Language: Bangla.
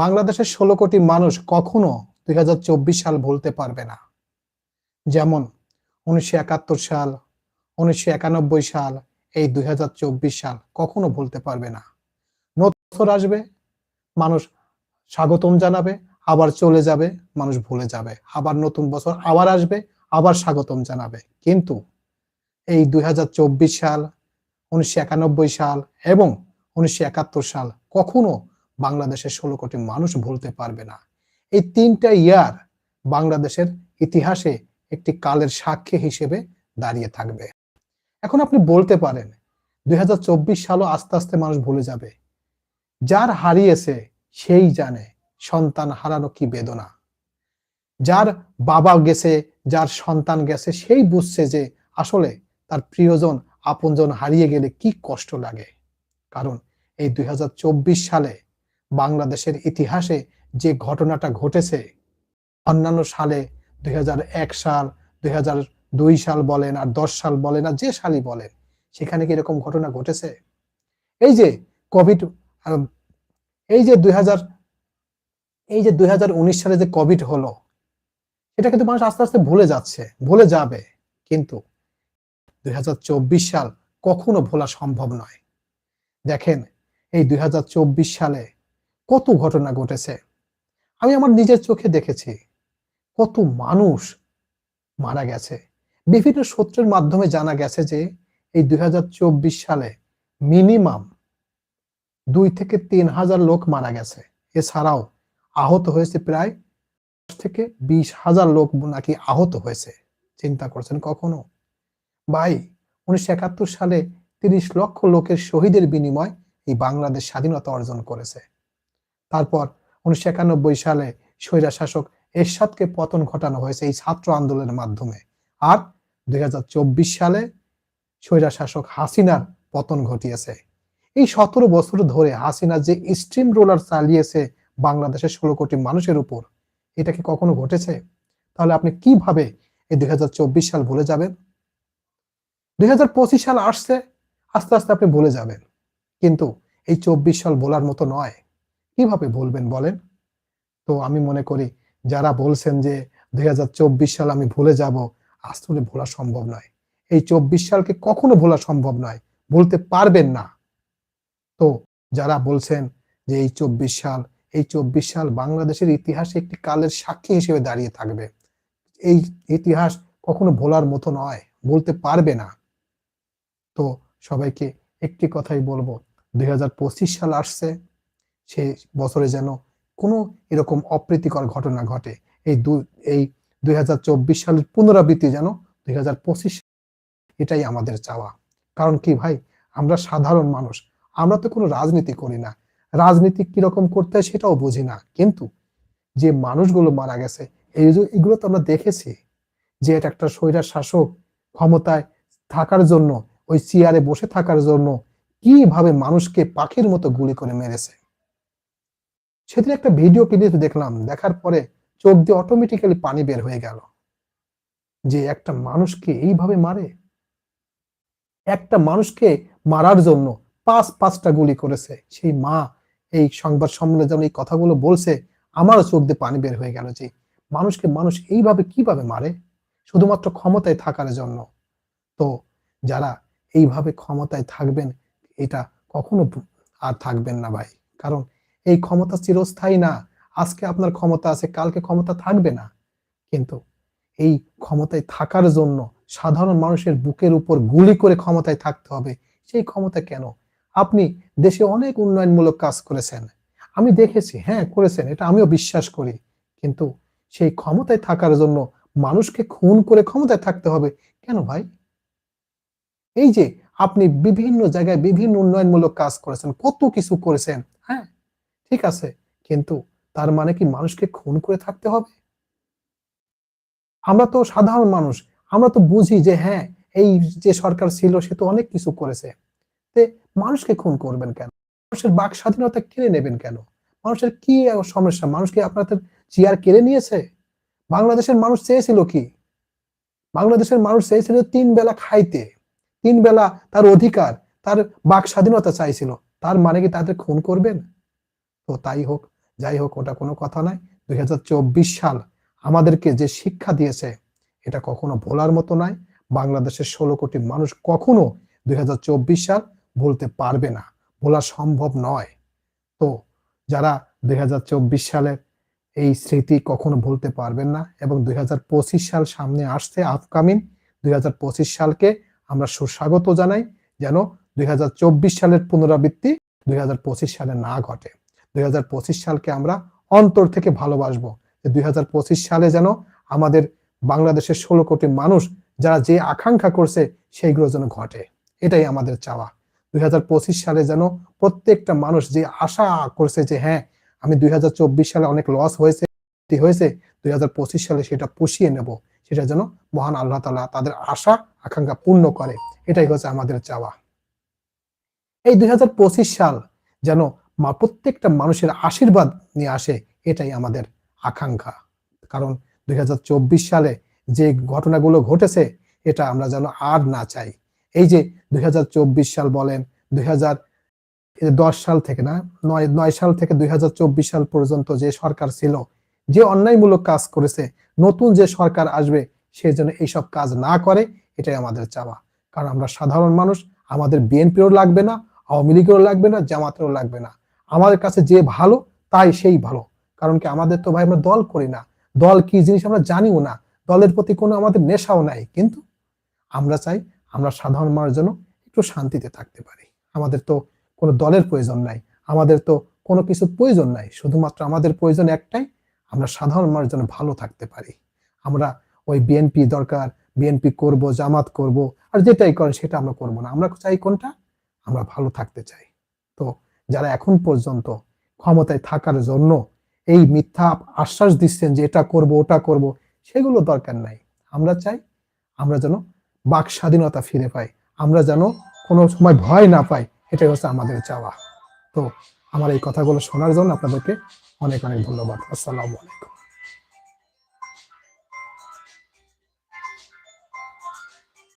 বাংলাদেশের ষোলো কোটি মানুষ কখনো দুই হাজার চব্বিশ সাল ভুলতে পারবে না। যেমন উনিশশো একাত্তর সাল, উনিশশো একানব্বই সাল, এই দুই হাজার চব্বিশ সাল কখনো ভুলতে পারবে না। নতুন আসবে, মানুষ স্বাগতম জানাবে, আবার চলে যাবে, মানুষ ভুলে যাবে। আবার নতুন বছর আবার আসবে, আবার স্বাগতম জানাবে। কিন্তু এই দুই হাজার চব্বিশ সাল, উনিশশো একানব্বই সাল এবং উনিশশো একাত্তর সাল কখনো বাংলাদেশের ষোলো কোটি মানুষ ভুলতে পারবে না। এই তিনটা ইয়ার বাংলাদেশের ইতিহাসে একটি কালের সাক্ষী হিসেবে দাঁড়িয়ে থাকবে। এখন আপনি বলতে পারেন, দুই হাজার চব্বিশ সালও আস্তে আস্তে মানুষ ভুলে যাবে। যার হারিয়েছে সেই জানে, সন্তান হারানো কি বেদনা। যার বাবা গেছে, যার সন্তান গেছে, সেই বুঝছে যে আসলে তার প্রিয়জন, আপনজন হারিয়ে গেলে কি কষ্ট লাগে। কারণ এই দুই হাজার চব্বিশ সালে বাংলাদেশের ইতিহাসে যে ঘটনাটা ঘটেছে, অন্যান্য সালে দুই হাজার এক সাল, দুই হাজার দুই সাল বলেন আর দশ সাল বলেন আর যে সালই বলেন, সেখানে কি এরকম ঘটনা ঘটেছে? এই যে কোভিড এই যে দুই হাজার, এই যে দুই হাজার উনিশ সালে যে কোভিড হলো এটা কিন্তু মানুষ আস্তে আস্তে ভুলে যাচ্ছে, ভুলে যাবে। কিন্তু দুই হাজার চব্বিশ সাল কখনো ভোলা সম্ভব নয়। দেখেন, এই দুই হাজার চব্বিশ সালে কত ঘটনা ঘটেছে। আমি আমার নিজের চোখে দেখেছি, কত মানুষ মারা গেছে। বিভিন্ন সূত্রের মাধ্যমে জানা গেছে যে, এই দুই হাজার চব্বিশ সালে মিনিমাম দুই থেকে তিন হাজার লোক মারা গেছে। এছাড়াও আহত হয়েছে প্রায় দশ থেকে বিশ হাজার লোক নাকি আহত হয়েছে। চিন্তা করছেন কখনো? ভাই, উনিশশো একাত্তর সালে তিরিশ লক্ষ লোকের শহীদের বিনিময় এই বাংলাদেশ স্বাধীনতা অর্জন করেছে। তারপর উনিশশো একানব্বই সালে স্বৈরা শাসক এরশাদকে পতন ঘটানো হয়েছে এই ছাত্র আন্দোলনের মাধ্যমে। আর দুই হাজার চব্বিশ সালে স্বৈরা শাসক হাসিনার পতন ঘটিয়েছে। এই সতেরো বছর ধরে হাসিনা যে স্ট্রিম রোলার চালিয়েছে বাংলাদেশের ষোলো কোটি মানুষের উপর, এটা কি কখনো ঘটেছে? তাহলে আপনি কীভাবে এই দুই হাজার চব্বিশ সাল ভুলে যাবেন? দুই হাজার পঁচিশ সাল আসছে, আস্তে আস্তে আপনি ভুলে যাবেন। কিন্তু এই চব্বিশ সাল বলার মতো নয়। কীভাবে বলবেন বলেন? তো আমি মনে করি, যারা বলছেন যে দুই হাজার চব্বিশ সাল আমি ভুলে যাব, আসলে ভোলা সম্ভব নয়। এই চব্বিশ সালকে কখনো ভোলা সম্ভব নয়, বলতে পারবেন না। তো যারা বলছেন যে এই চব্বিশ সাল, এই চব্বিশ সাল বাংলাদেশের ইতিহাসে একটি কালের সাক্ষী হিসেবে দাঁড়িয়ে থাকবে। এই ইতিহাস কখনো ভোলার মতো নয়, বলতে পারবে না। তো সবাইকে একটি কথাই বলব, দুই হাজার পঁচিশ সাল আসছে সে বছরে যেন কোনো এরকম অপ্রীতিকর ঘটনা ঘটে। এই দু, এই দুই হাজার চব্বিশ সালের পুনরাবৃত্তি যেন দুই হাজার পঁচিশ এটাই আমাদের চাওয়া। কারণ কি ভাই? আমরা সাধারণ মানুষ, আমরা তো কোনো রাজনীতি করি না। রাজনীতি কীরকম করতে হয় সেটাও বুঝি না। কিন্তু যে মানুষগুলো মারা গেছে, এই এগুলো তো আমরা দেখেছি যে এটা একটা স্বৈরার শাসক ক্ষমতায় থাকার জন্য, ওই চেয়ারে বসে থাকার জন্য কীভাবে মানুষকে পাখির মতো গুলি করে মেরেছে। সেদিন একটা ভিডিও ক্লিপ দেখলাম, দেখার পরে চোখ দিয়ে অটোমেটিক্যালি পানি বের হয়ে গেল। যে একটা মানুষকে এইভাবে মারে? একটা মানুষকে মারার জন্য পাঁচ, পাঁচটা গুলি করেছে। সেই মা এই সংবাদ সম্মেলনে যেন এই কথাগুলো বলছে, আমারও চোখ দিয়ে পানি বের হয়ে গেল যে মানুষকে মানুষ এইভাবে কীভাবে মারে? শুধুমাত্র ক্ষমতায় থাকার জন্য। তো যারা এইভাবে ক্ষমতায় থাকবেন, এটা কখনো আর থাকবেন না ভাই। কারণ এই ক্ষমতা চিরস্থায়ী না। আজকে আপনার ক্ষমতা আছে, কালকে ক্ষমতা থাকবে না। কিন্তু এই ক্ষমতায় থাকার জন্য সাধারণ মানুষের বুকের উপর গুলি করে ক্ষমতায় থাকতে হবে। সেই ক্ষমতা কেন? আপনি দেশে অনেক উন্নয়নমূলক কাজ করেছেন। আমি দেখেছি হ্যাঁ করেছেন, এটা আমিও বিশ্বাস করি। কিন্তু সেই ক্ষমতায় থাকার জন্য মানুষকে খুন করে ক্ষমতায় থাকতে হবে কেন ভাই? এই যে আপনি বিভিন্ন জায়গায় বিভিন্ন উন্নয়নমূলক কাজ করেছেন, কত কিছু করেছেন হ্যাঁ? ঠিক আছে, কিন্তু তার মানে কি মানুষকে খুন করে থাকতে হবে? আমরা তো সাধারণ মানুষ, আমরা তো বুঝি যে হ্যাঁ এই যে সরকার ছিল সে তো অনেক কিছু করেছে। তে মানুষকে খুন করবেন কেন? মানুষের বাক স্বাধীনতা কেড়ে নেবেন কেন? মানুষের কি সমস্যা? মানুষকে আপনাদের চেয়ার কেড়ে নিয়েছে? বাংলাদেশের মানুষ চেয়েছিল কি? বাংলাদেশের মানুষ চেয়েছিল তিন বেলা খাইতে, তিন বেলা তার অধিকার, তার বাক স্বাধীনতা চাইছিল। তার মানে কি তাদের খুন করবেন? তো তাই হোক, যাই হোক, ওটা কোনো কথা নয়। দুই সাল আমাদেরকে যে শিক্ষা দিয়েছে, এটা কখনো ভোলার মতো নয়। বাংলাদেশের ষোলো কোটি মানুষ কখনো দুই হাজার চব্বিশ সাল বলতে পারবে না। বলা সম্ভব নয়। তো যারা দুই হাজার চব্বিশ সালের এই স্মৃতি কখনো ভুলতে পারবেন না এবং দুই হাজার পঁচিশ সাল সামনে আসছে আপকামিং দুই হাজার পঁচিশ সালকে আমরা সুস্বাগত জানাই যেন দুই হাজার চব্বিশ সালের পুনরাবৃত্তি দুই হাজার পঁচিশ সালে না ঘটে। দুই সালকে আমরা অন্তর থেকে ভালোবাসবো। যে দুই সালে যেন আমাদের বাংলাদেশের ষোলো কোটি মানুষ যারা যে আকাঙ্ক্ষা করছে সেইগুলো যেন ঘটে। এটাই আমাদের চাওয়া। দুই সালে যেন প্রত্যেকটা মানুষ যে আশা করছে যে হ্যাঁ আমি দুই হাজার চব্বিশ সালে অনেক লস হয়েছে হয়েছে, দুই হাজার পঁচিশ সালে সেটা পুষিয়ে নেব। সেটা যেন মহান আল্লাহ তালা তাদের আশা, আকাঙ্ক্ষা পূর্ণ করে। এটাই হচ্ছে আমাদের চাওয়া। এই দুই হাজার পঁচিশ সাল যেন মা, প্রত্যেকটা মানুষের আশীর্বাদ নিয়ে আসে, এটাই আমাদের আকাঙ্ক্ষা। কারণ দুই হাজার চব্বিশ সালে যে ঘটনাগুলো ঘটেছে, এটা আমরা যেন আর না চাই। এই যে দুই হাজার চব্বিশ সাল বলেন, দুই দশ সাল থেকে না, নয় নয় সাল থেকে দুই হাজার চব্বিশ সাল পর্যন্ত যে সরকার ছিল, যে অন্যায়মূলক কাজ করেছে, নতুন যে সরকার আসবে, সে যেন এইসব কাজ না করে, এটাই আমাদের চাওয়া। কারণ আমরা সাধারণ মানুষ, আমাদের বিএনপিও লাগবে না, আওয়ামী লীগেরও লাগবে না, জামাতেরও লাগবে না। আমাদের কাছে যে ভালো, তাই সেই ভালো। কারণ কি আমাদের তো ভাই আমরা দল করি না। দল কি জিনিস আমরা জানিও না। দলের প্রতি কোনো আমাদের নেশাও নাই। কিন্তু আমরা চাই আমরা সাধারণ মানুষ যেন একটু শান্তিতে থাকতে পারি। আমাদের তো কোনো দলের প্রয়োজন নাই। আমাদের তো কোনো কিছু প্রয়োজন নাই। শুধুমাত্র আমাদের প্রয়োজন একটাই, আমরা সাধারণ মানুষ যেন ভালো থাকতে পারি। আমরা ওই বিএনপি দরকার বিএনপি করব, জামাত করব, আর যেটাই করেন সেটা আমরা করব না। আমরা চাই কোনটা? আমরা ভালো থাকতে চাই। তো যারা এখন পর্যন্ত ক্ষমতায় থাকার জন্য এই মিথ্যা আশ্বাস দিচ্ছেন যে এটা করব, ওটা করব, সেগুলো দরকার নাই। আমরা চাই আমরা যেন বাক স্বাধীনতা ফিরে পাই। আমরা যেন কোনো সময় ভয় না পাই। এটাই হচ্ছে আমাদের চাওয়া। তো আমার এই কথাগুলো শোনার জন্য আপনাদেরকে অনেক অনেক ধন্যবাদ। আসসালামু আলাইকুম।